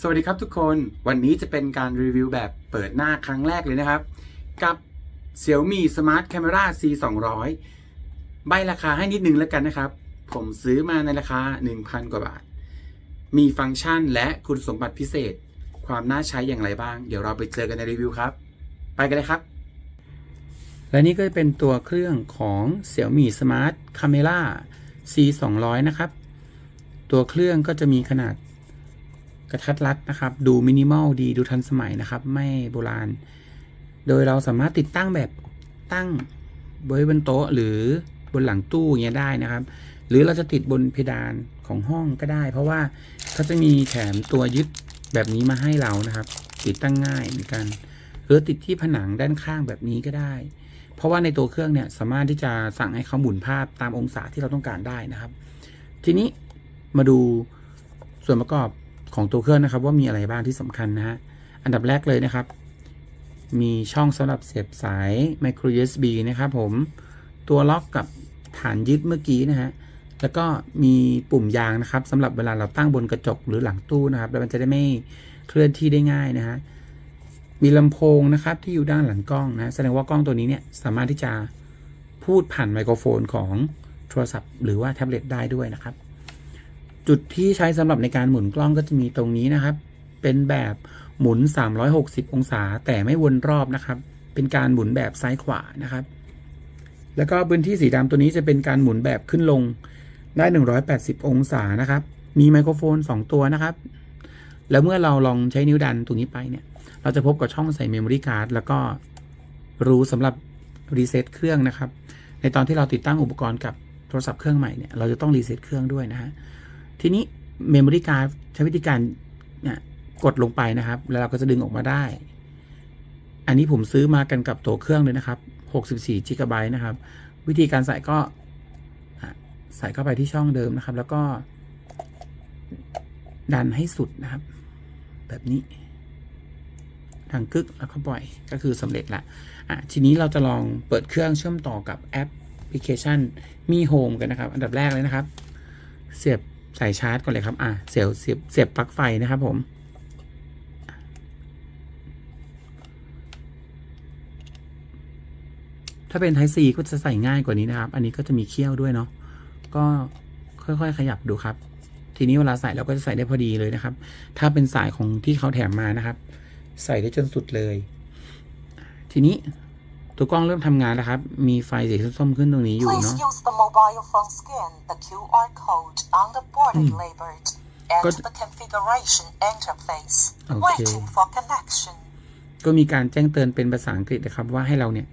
สวัสดีครับทุกคนวันนี้จะเป็นการรีวิวแบบเปิดหน้าครั้งแรกเลยนะครับ กับ Xiaomi Smart Camera C 2 0 0ใบราคาให้นิดนึงแล้วกันนะครับ ผมซื้อมาในราคา 1,000 กว่าบาท มีฟังก์ชันและคุณสมบัติพิเศษ ความน่าใช้อย่างไรบ้าง เดี๋ยวเราไปเจอกันในรีวิวครับ ไปกันเลยครับ และนี่ก็จะเป็นตัวเครื่องของ Xiaomi Smart Camera C 2 0 0นะครับ ตัวเครื่องก็จะมีขนาด กระทัดรัดนะครับ ดูมินิมอลดีดูทันสมัยนะครับ ไม่โบราณ โดยเราสามารถติดตั้งแบบตั้งไว้บนโต๊ะหรือบนหลังตู้อย่างเงี้ยได้นะครับ หรือเราจะติดบนเพดานของห้องก็ได้ เพราะว่าเขาจะมีแถมตัวยึดแบบนี้มาให้เรานะครับ ติดตั้งง่ายเหมือนกัน หรือติดที่ผนังด้านข้างแบบนี้ก็ได้ เพราะว่าในตัวเครื่องเนี่ยสามารถที่จะสั่งให้เขาหมุนภาพตามองศาที่เราต้องการได้นะครับ ทีนี้มาดูส่วนประกอบ ของตัวเครื่องนะครับ ว่ามีอะไรบ้างที่สำคัญนะฮะ อันดับแรกเลยนะครับ มีช่องสำหรับเสียบสาย micro USB นะครับผมตัวล็อกกับฐานยึดเมื่อกี้นะฮะแล้วก็มีปุ่มยางนะครับสำหรับเวลาเราตั้งบนกระจกหรือหลังตู้นะครับ แล้วมันจะได้ไม่เคลื่อนที่ได้ง่ายนะฮะมีลำโพงนะครับที่อยู่ด้านหลังกล้องนะแสดงว่ากล้องตัวนี้เนี่ยสามารถที่จะพูดผ่านไมโครโฟนของโทรศัพท์ หรือว่าแท็บเล็ตได้ด้วยนะครับ จุดที่ใช้สำหรับในการหมุนกล้องก็จะมีตรงนี้นะครับ เป็นแบบหมุน 360 องศา แต่ไม่วนรอบนะครับ เป็นการหมุนแบบซ้ายขวานะครับ แล้วก็พื้นที่สีดำตัวนี้จะเป็นการหมุนแบบขึ้นลงได้ 180 องศานะครับ มีไมโครโฟน 2 ตัวนะครับ แล้วเมื่อเราลองใช้นิ้วดันตรงนี้ไปเนี่ย เราจะพบกับช่องใส่เมมโมรี่การ์ดแล้วก็รูสำหรับรีเซ็ตเครื่องนะครับ ในตอนที่เราติดตั้งอุปกรณ์กับโทรศัพท์เครื่องใหม่เนี่ย เราจะต้องรีเซ็ตเครื่องด้วยนะฮะ ทีนี้เมมโมรี่การ์ดใช้วิธีการเนี่ยกดลงไปนะครับ แล้วเราก็จะดึงออกมาได้ อันนี้ผมซื้อมากันกับตัวเครื่องเลยนะครับ 64 g b นะครับ วิธีการใส่ก็ใส่เข้าไปที่ช่องเดิมนะครับ แล้วก็ ดันให้สุดนะครับ แบบนี้ทางกึกแล้วก็ปล่อยก็คือสำเร็จละอะทีนี้เราจะลองเปิดเครื่องเชื่อมต่อกับแอปพลิเคชันมีโฮมกันนะครับ อันดับแรกเลยนะครับ เสียบ สายชาร์จก่อนเลยครับ อะเสียบเสียบเสียบปลั๊กไฟนะครับผม ถ้าเป็น Type C ก็จะใส่ง่ายกว่านี้นะครับ อันนี้ก็จะมีเขี้ยวด้วยเนาะ ก็ค่อยๆ ขยับดูครับ ทีนี้เวลาใส่เราก็จะใส่ได้พอดีเลยนะครับ ถ้าเป็นสายของที่เขาแถมมานะครับ ใส่ได้จนสุดเลย ทีนี้ ตัวกล้องเริ่มทำงานแล้วครับ มีไฟสีส้มๆขึ้นตรงนี้อยู่ Please เนาะ use the mobile phone scan the QR code on the board labeled and Good. the configuration interface. Okay. Waiting for connection. ก็มีการแจ้งเตือนเป็นภาษาอังกฤษนะครับ ว่าให้เราเนี่ย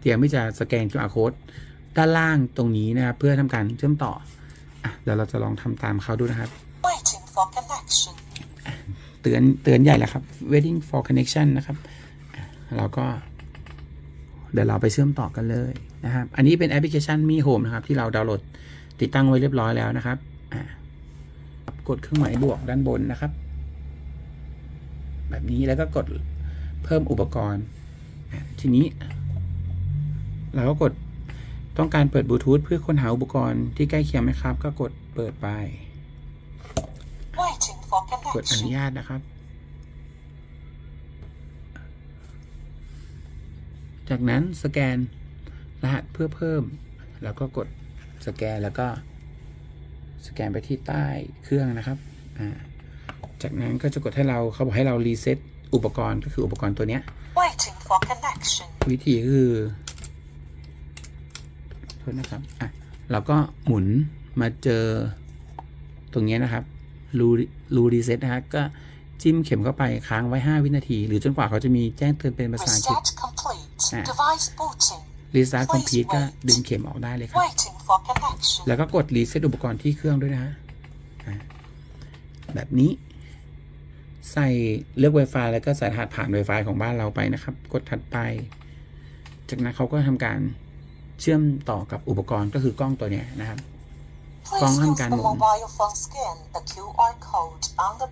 เตรียมที่จะสแกน QR code ด้านล่างตรงนี้นะครับ เพื่อทำการเชื่อมต่ออะเดี๋ยวเราจะลองทำตามเขาดูนะครับ Waiting for connection. เตือนเตือนใหญ่แล้วครับ waiting for connection นะครับอะเราก็ เดี๋ยวเราไปเชื่อมต่อกันเลยนะครับ อันนี้เป็นแอปพลิเคชันมีโฮมนะครับ ที่เราดาวน์โหลดติดตั้งไว้เรียบร้อยแล้วนะครับอะกดเครื่องหมายบวกด้านบนนะครับ แบบนี้แล้วก็กดเพิ่มอุปกรณ์อะทีนี้ เราก็กดต้องการเปิดบลูทูธเพื่อค้นหาอุปกรณ์ที่ใกล้เคียงไหมครับ ก็กดเปิดไป Waiting for กดอนุ connection. ญาตนะครับ จากนั้นสแกนรหัสเพื่อเพิ่ม แล้วก็กดสแกนแล้วก็สแกนไปที่ใต้เครื่องนะครับอ่าจากนั้นก็จะกดให้เราเขาบอกให้เรารีเซ็ตอุปกรณ์ก็คืออุปกรณ์ตัวเนี้ย Waiting for connection. วิธีก็คือโทษนะครับ อะ เราก็หมุนมาเจอตรงเนี้ยนะครับรูรูรีเซ็ตนะฮะก็จิ้มเข็มเข้าไปค้างไว้ 5 วินาที หรือจนกว่าเขาจะมีแจ้งเตือนเป็นภาษาอังกฤษ Reset complete. Ah. Device booting. รีสตาร์ทคอมพิวก็ดึงเข็มออกได้เลยครับ Waiting for connection. แล้วก็กดรีเซ็ตอุปกรณ์ที่เครื่องด้วยนะฮะอะแบบนี้ ใส่เลือก Wi-Fi แล้วก็ใส่รหัสผ่าน Wi-Fi ของบ้านเราไปนะครับ กดถัดไป จากนั้นเขาก็ทำการเชื่อมต่อกับอุปกรณ์ก็คือกล้องตัวเนี้ยนะครับ Please Con use can the mo- mobile phone scan the QR code on the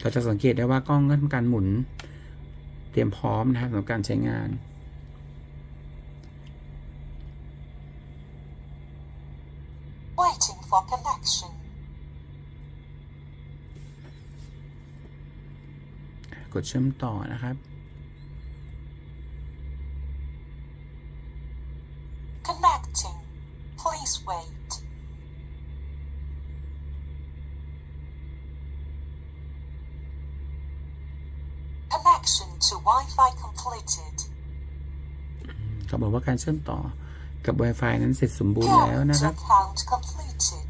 เราจะสังเกตได้ว่ากล้องก็ทำการหมุน เตรียมพร้อมนะครับสำหรับการใช้งานกดเชื่อมต่อนะครับ to Wi-Fi completed. เขาบอกว่าการเชื่อมต่อกับ Wi-Fi นั้นเสร็จสมบูรณ์แล้วนะ Parent ครับ account completed.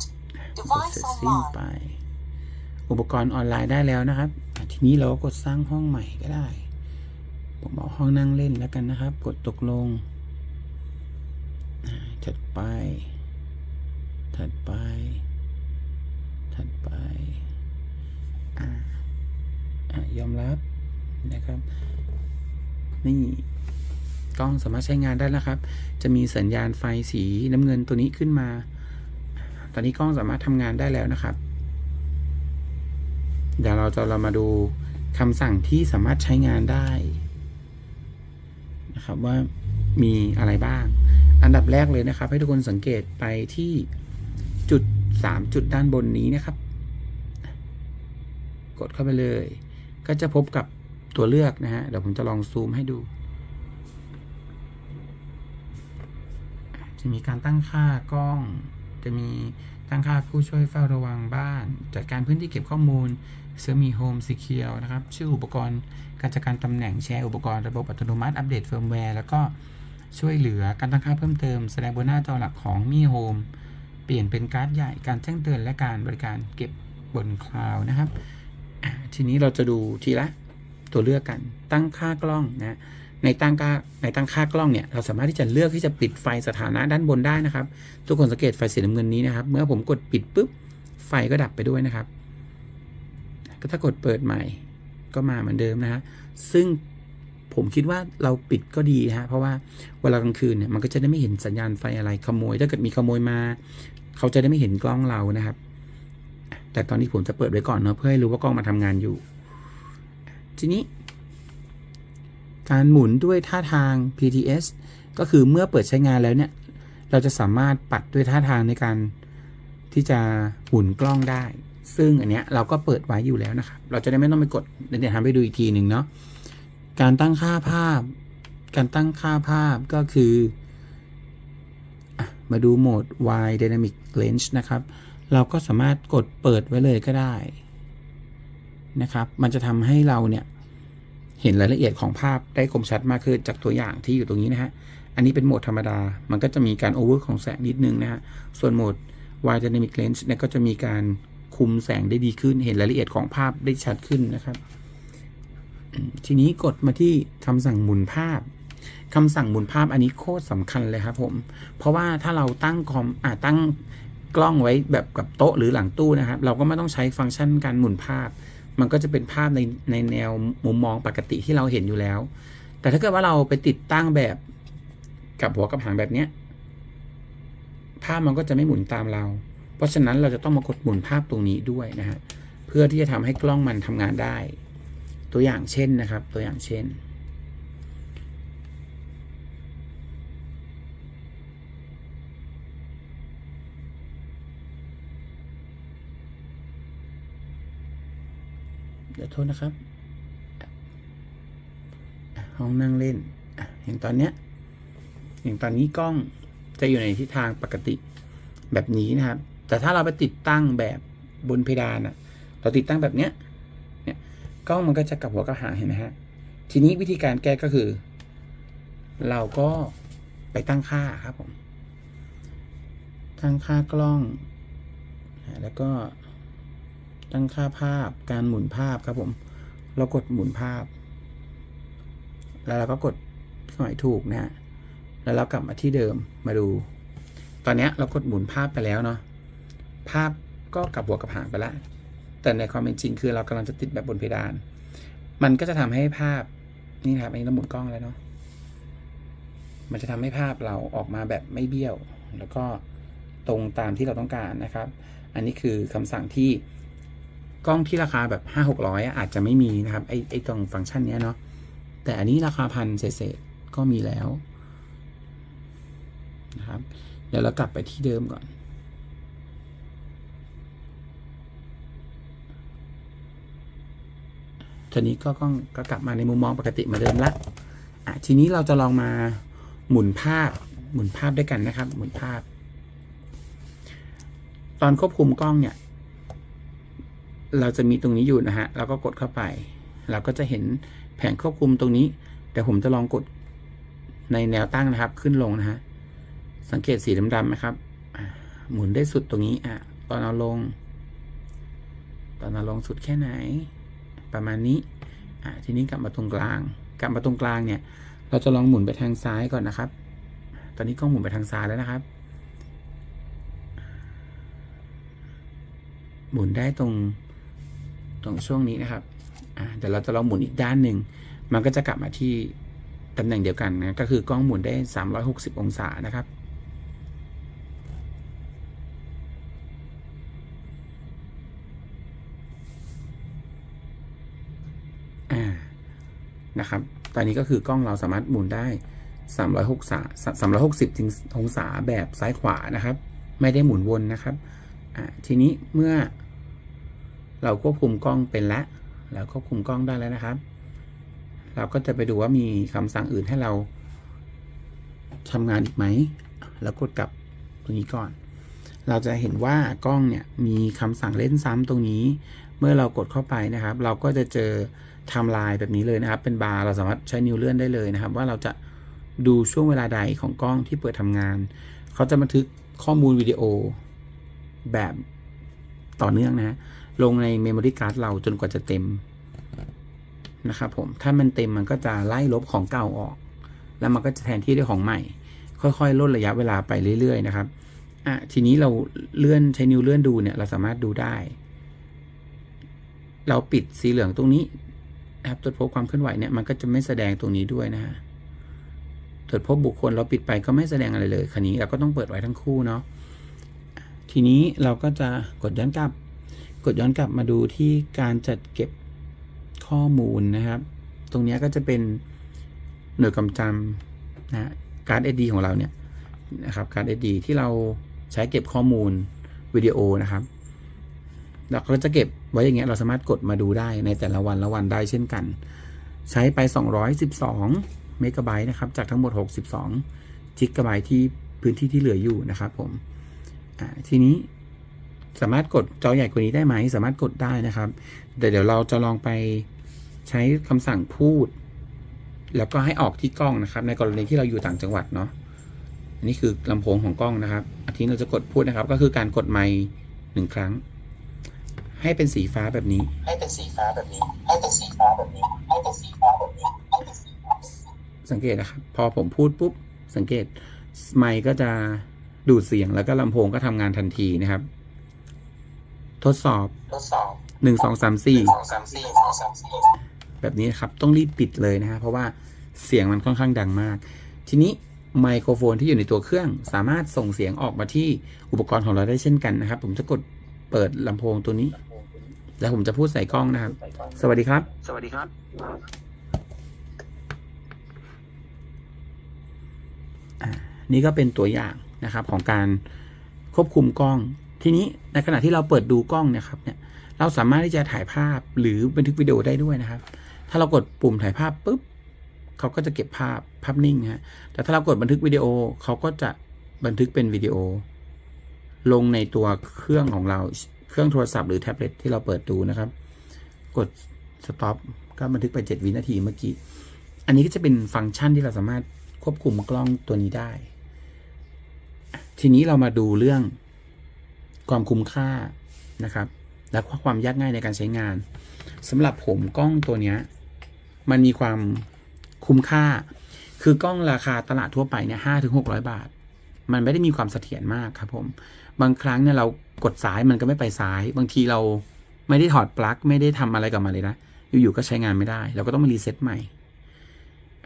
กด Device เสร็จสิ้น online. ไป อุปกรณ์ออนไลน์ได้แล้วนะครับอะทีนี้เราก็กดสร้างห้องใหม่ก็ได้ ผมเอาห้องนั่งเล่นแล้วกันนะครับ กดตกลงอ่าถัดไป ถัดไป ถัดไป อ่าอะยอมรับ นะครับ นี่กล้องสามารถใช้งานได้แล้วครับ จะมีสัญญาณไฟสีน้ำเงินตัวนี้ขึ้นมา ตอนนี้กล้องสามารถทำงานได้แล้วนะครับ เดี๋ยวเราจะเรามาดูคำสั่งที่สามารถใช้งานได้นะครับว่ามีอะไรบ้าง อันดับแรกเลยนะครับ ให้ทุกคนสังเกตไปที่จุดสามจุดด้านบนนี้นะครับ กดเข้าไปเลย ก็จะพบกับ ตัวเลือกนะฮะ เดี๋ยวผมจะลองซูมให้ดู จะมีการตั้งค่ากล้อง จะมีตั้งค่าผู้ช่วยเฝ้าระวังบ้าน จัดการพื้นที่เก็บข้อมูลเซมีโฮมซีเคียวนะครับ ชื่ออุปกรณ์การจัดการตำแหน่งแชร์อุปกรณ์ระบบอัตโนมัติ อัปเดตเฟิร์มแวร์ แล้วก็ช่วยเหลือการตั้งค่าเพิ่มเติม แสดงบนหน้าจอหลักของมีโฮมเปลี่ยนเป็นการ์ดใหญ่การแจ้งเตือนและการบริการเก็บบนคลาวด์นะครับ ทีนี้เราจะดูทีละ ตัวเลือกกัน ตั้งค่ากล้องนะในตั้งค่าในตั้งค่ากล้องเนี่ยเราสามารถที่จะเลือกที่จะปิดไฟสถานะด้านบนได้นะครับ ทุกคนสังเกตไฟสีน้ำเงินนี้นะครับ เมื่อผมกดปิดปุ๊บไฟก็ดับไปด้วยนะครับ ก็ถ้ากดเปิดใหม่ก็มาเหมือนเดิมนะฮะซึ่งผมคิดว่าเราปิดก็ดีฮะเพราะว่าเวลากลางคืนเนี่ยมันก็จะได้ไม่เห็นสัญญาณไฟอะไรขโมย ถ้าเกิดมีขโมยมา เขาจะได้ไม่เห็นกล้องเรานะครับ แต่ตอนนี้ผมจะเปิดไว้ก่อนเนาะเพื่อให้รู้ว่ากล้องมาทำงานอยู่ ทีนี้ การหมุนด้วยท่าทาง PTS ก็คือเมื่อเปิดใช้งานแล้วเนี่ย เราจะสามารถปัดด้วยท่าทางในการที่จะหมุนกล้องได้ ซึ่งอันเนี้ยเราก็เปิดไว้อยู่แล้วนะครับ เราจะได้ไม่ต้องไปกดเดี๋ยวทำไปดูอีกทีหนึ่งเนาะ การตั้งค่าภาพ การตั้งค่าภาพก็คืออมาดูโหมด Y Dynamic Range นะครับ เราก็สามารถกดเปิดไว้เลยก็ได้ นะครับ มันจะทำให้เราเนี่ยเห็นรายละเอียดของภาพได้คมชัดมากขึ้นจากตัวอย่างที่อยู่ตรงนี้นะฮะ อันนี้เป็นโหมดธรรมดา มันก็จะมีการโอเวอร์ของแสงนิดนึงนะฮะ ส่วนโหมด Wide Dynamic Range เนี่ยก็จะมีการคุมแสงได้ดีขึ้น เห็นรายละเอียดของภาพได้ชัดขึ้นนะครับ ทีนี้กดมาที่คำสั่งหมุนภาพคำสั่งหมุนภาพอันนี้โคตรสำคัญเลยครับผม เพราะว่าถ้าเราตั้งคอมอ่าตั้งกล้องไว้แบบกับโต๊ะหรือหลังตู้นะครับ เราก็ไม่ต้องใช้ฟังก์ชันการหมุนภาพ มันก็จะเป็นภาพในในแนวมุมมองปกติที่เราเห็นอยู่แล้ว แต่ถ้าเกิดว่าเราไปติดตั้งแบบกับหัวกับหางแบบเนี้ยภาพมันก็จะไม่หมุนตามเรา เพราะฉะนั้นเราจะต้องมากดหมุนภาพตรงนี้ด้วยนะฮะเพื่อที่จะทำให้กล้องมันทำงานได้ ตัวอย่างเช่นนะครับ ตัวอย่างเช่น ดี๋ยวโทษนะครับห้องนั่งเล่นอย่างตอนเนี้ยอย่างตอนนี้กล้องจะอยู่ในทิศทางปกติแบบนี้นะครับ แต่ถ้าเราไปติดตั้งแบบบนเพดานอะเราติดตั้งแบบเนี้ยเนี่ยกล้องมันก็จะกลับหัวกลับหางเห็นไหมฮะทีนี้วิธีการแก้ก็คือ เราก็ไปตั้งค่าครับผม ตั้งค่ากล้อง แล้วก็ ตั้งค่าภาพ การหมุนภาพครับผม เรากดหมุนภาพ แล้วเราก็กดเครื่องหมายถูกนะฮะ แล้วเรากลับมาที่เดิมมาดู ตอนนี้เรากดหมุนภาพไปแล้วเนาะ ภาพก็กลับหัวกลับหางไปล้วแต่ในความเป็นจริงคือเรากำลังจะติดแบบบนเพดาน มันก็จะทำให้ภาพนี่ครับอันนี้เราหมุนกล้องแล้วเนาะ มันจะทำให้ภาพเราออกมาแบบไม่เบี้ยว แล้วก็ตรงตามที่เราต้องการนะครับ อันนี้คือคำสั่งที่ กล้องที่ราคาแบบห้าหกร้อยอาจจะไม่มีนะครับ ไอไอตรงฟังก์ชันเนี้ยเนาะแต่อันนี้ราคาพันเศษก็มีแล้วนะครับเดี๋ยวเรากลับไปที่เดิมก่อน ทีนี้ก็กล้องก็กลับมาในมุมมองปกติมาเดิมละอะทีนี้เราจะลองมาหมุนภาพหมุนภาพด้วยกันนะครับ หมุนภาพ ตอนควบคุมกล้องเนี่ย เราจะมีตรงนี้อยู่นะฮะเราก็กดเข้าไป เราก็จะเห็นแผงควบคุมตรงนี้ แต่ผมจะลองกดในแนวตั้งนะครับ ขึ้นลงนะฮะสังเกตสีดำๆนะครับหมุนได้สุดตรงนี้อะตอนเอาลง ตอนเอาลงสุดแค่ไหน ประมาณนี้อะทีนี้กลับมาตรงกลาง กลับมาตรงกลางเนี่ย เราจะลองหมุนไปทางซ้ายก่อนนะครับ ตอนนี้กล้องหมุนไปทางซ้ายแล้วนะครับ หมุนได้ตรง ตรงช่วงนี้นะครับอ่เดี๋ยวเราจะลองหมุนอีกด้านหนึ่ง มันก็จะกลับมาที่ตำแหน่งเดียวกันนะก็คือกล้องหมุนได้ 360 องศานะครับ นะครับ ตอนนี้ก็คือกล้องเราสามารถหมุนได้ 360องศา360องศาแบบซ้ายขวานะครับ ไม่ได้หมุนวนนะครับทีนี้เมื่อ เราควบคุมกล้องเป็นแล้วเราควบคุมกล้องได้แล้วนะครับ เราก็จะไปดูว่ามีคำสั่งอื่นให้เราทำงานอีกไหมแล้วกดกลับตรงนี้ก่อน เราจะเห็นว่ากล้องเนี่ยมีคำสั่งเล่นซ้ำตรงนี้ เมื่อเรากดเข้าไปนะครับ เราก็จะเจอไทม์ไลน์แบบนี้เลยนะครับ เป็นบาร์เราสามารถใช้นิ้วเลื่อนได้เลยนะครับ ว่าเราจะดูช่วงเวลาใดของกล้องที่เปิดทำงาน เขาจะบันทึกข้อมูลวิดีโอแบบต่อเนื่องนะฮะ ลงในเมมโมรี่การ์ดเราจนกว่าจะเต็มนะครับผมถ้ามันเต็มมันก็จะไล่ลบของเก่าออก แล้วมันก็จะแทนที่ด้วยของใหม่ ค่อยๆลดระยะเวลาไปเรื่อยๆนะครับอะทีนี้เราเลื่อนใช้นิ้วเลื่อนดูเนี่ยเราสามารถดูได้ เราปิดสีเหลืองตรงนี้นะครับตรวจพบความเคลื่อนไหวเนี่ยมันก็จะไม่แสดงตรงนี้ด้วยนะฮะตรวจพบบุคคลเราปิดไปก็ไม่แสดงอะไรเลยคันนี้เราก็ต้องเปิดไว้ทั้งคู่เนาะทีนี้เราก็จะกดย้อนกลับ กดย้อนกลับมาดูที่การจัดเก็บข้อมูลนะครับ ตรงนี้ก็จะเป็นหน่วยกำจำนะการ์ด SD ของเราเนี่ยนะครับการ์ด SD ที่เราใช้เก็บข้อมูลวิดีโอนะครับเราก็จะเก็บไว้อย่างเงี้ยเราสามารถกดมาดูได้ในแต่ละวันละวันได้เช่นกัน ใช้ไป 212เมกะไบต์นะครับ จากทั้งหมด 62จิกะไบต์ที่พื้นที่ที่เหลืออยู่นะครับผมทีนี้ สามารถกดจอใหญ่กว่านี้ได้ไหม สามารถกดได้นะครับ แต่เดี๋ยวเราจะลองไปใช้คำสั่งพูด แล้วก็ให้ออกที่กล้องนะครับ ในกรณีที่เราอยู่ต่างจังหวัดเนาะอันนี้คือลำโพงของกล้องนะครับอาทีนี้เราจะกดพูดนะครับ ก็คือการกดไมค์หนึ่งครั้ง ให้เป็นสีฟ้าแบบนี้ ให้เป็นสีฟ้าแบบนี้ ให้เป็นสีฟ้าแบบนี้ ให้เป็นสีฟ้าแบบนี้ ให้เป็นสีฟ้าแบบนี้สังเกตนะครับ พอผมพูดปุ๊บ สังเกตไมค์ก็จะดูดเสียงแล้วก็ลำโพงก็ทำงานทันทีนะครับ ทดสอบทดสอบหนึ่งสองสามสี่สองสามสี่สองสามสี่แบบนี้นะครับต้องรีบปิดเลยนะฮะเพราะว่าเสียงมันค่อนข้างดังมาก ทีนี้ไมโครโฟนที่อยู่ในตัวเครื่อง สามารถส่งเสียงออกมาที่อุปกรณ์ของเราได้เช่นกันนะครับ ผมจะกดเปิดลำโพงตัวนี้ แล้วผมจะพูดใส่กล้องนะครับ สวัสดีครับ สวัสดีครับ นี่ก็เป็นตัวอย่างนะครับของการควบคุมกล้อง ทีนี้ในขณะที่เราเปิดดูกล้องเนี่ยครับเนี่ยเราสามารถที่จะถ่ายภาพหรือบันทึกวิดีโอได้ด้วยนะครับ ถ้าเรากดปุ่มถ่ายภาพปุ๊บเขาก็จะเก็บภาพภาพนิ่งฮะแต่ถ้าเรากดบันทึกวิดีโอเขาก็จะบันทึกเป็นวิดีโอ ลงในตัวเครื่องของเราเครื่องโทรศัพท์หรือแท็บเล็ตที่เราเปิดดูนะครับ กด stop ก็บันทึกไป 7 วินาทีเมื่อกี้ อันนี้ก็จะเป็นฟังก์ชันที่เราสามารถควบคุมกล้องตัวนี้ได้ ทีนี้เรามาดูเรื่อง ความคุ้มค่านะครับ และความยากง่ายในการใช้งานสำหรับผมกล้องตัวนี้มันมีความคุ้มค่า คือกล้องราคาตลาดทั่วไปเนี่ยห้าถึงหกร้อยบาท มันไม่ได้มีความเสถียรมากครับผม บางครั้งเนี่ยเรากดซ้ายมันก็ไม่ไปซ้าย บางทีเราไม่ได้ถอดปลั๊กไม่ได้ทำอะไรกับมันเลยนะ อยู่ๆก็ใช้งานไม่ได้ เราก็ต้องมารีเซ็ตใหม่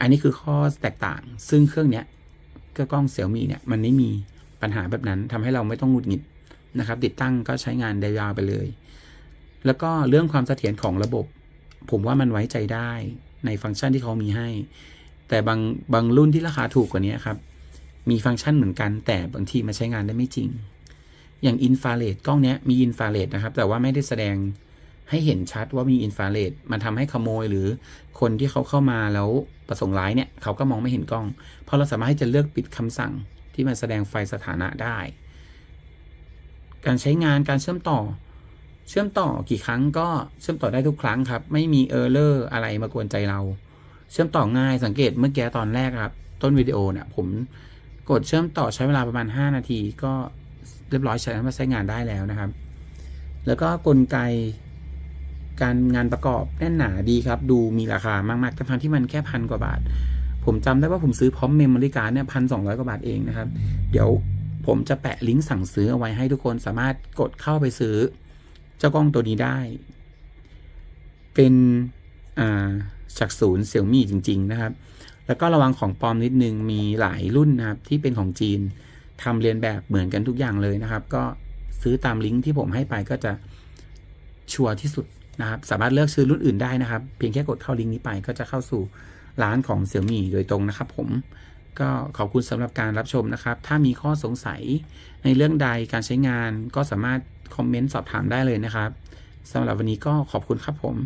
อันนี้คือข้อแตกต่าง ซึ่งเครื่องเนี้ยก็กล้องเสี่ยมี่เนี่ยมันไม่มีปัญหาแบบนั้นทำให้เราไม่ต้องหงุดหงิด นะครับ ติดตั้งก็ใช้งานได้ยาวไปเลย แล้วก็เรื่องความเสถียรของระบบ ผมว่ามันไว้ใจได้ในฟังก์ชันที่เขามีให้ แต่บางบางรุ่นที่ราคาถูกกว่านี้ครับ มีฟังก์ชันเหมือนกัน แต่บางทีมาใช้งานได้ไม่จริง อย่างอินฟราเรดกล้องนี้มีอินฟราเรดนะครับ แต่ว่าไม่ได้แสดงให้เห็นชัดว่ามีอินฟราเรดมันทำให้ขโมยหรือคนที่เขาเข้ามาแล้วประสงค์ร้ายเนี่ย เขาก็มองไม่เห็นกล้อง เพราะเราสามารถที่จะเลือกปิดคำสั่งที่มันแสดงไฟสถานะได้ การใช้งานการเชื่อมต่อ เชื่อมต่อกี่ครั้งก็เชื่อมต่อได้ทุกครั้งครับ ไม่มีเออร์เลอร์อะไรมากวนใจเรา เชื่อมต่อง่ายสังเกตเมื่อกี้ตอนแรกครับ ต้นวิดีโอเนี่ยผมกดเชื่อมต่อใช้เวลาประมาณ 5 นาที ก็เรียบร้อยใช้มาใช้งานได้แล้วนะครับ แล้วก็กลไกการงานประกอบแน่นหนาดีครับ ดูมีราคามากๆทั้งที่มันแค่พันกว่าบาท ผมจำได้ว่าผมซื้อพร้อมเมมโมรี่การ์ดเนี่ยพันสองร้อยกว่าบาทเองนะครับ เดี๋ยว ผมจะแปะลิงก์สั่งซื้อเอาไว้ให้ทุกคนสามารถกดเข้าไปซื้อ เจ้ากล้องตัวนี้ได้ เป็นอ่าจากศูนย์เซี่ยมี่จริง ๆ นะครับ แล้วก็ระวังของปลอมนิดนึงมีหลายรุ่นนะครับ ที่เป็นของจีนทำเรียนแบบเหมือนกันทุกอย่างเลยนะครับ ก็ซื้อตามลิงก์ที่ผมให้ไปก็จะชัวร์ที่สุดนะครับ สามารถเลือกซื้อรุ่นอื่นได้นะครับ เพียงแค่กดเข้าลิงก์นี้ไปก็จะเข้าสู่ร้านของเซี่ยมี่โดยตรงนะครับผม ก็ขอบคุณสำหรับการรับชมนะครับ ถ้ามีข้อสงสัยในเรื่องใดการใช้งานก็สามารถคอมเมนต์สอบถามได้เลยนะครับสำหรับวันนี้ก็ขอบคุณครับผม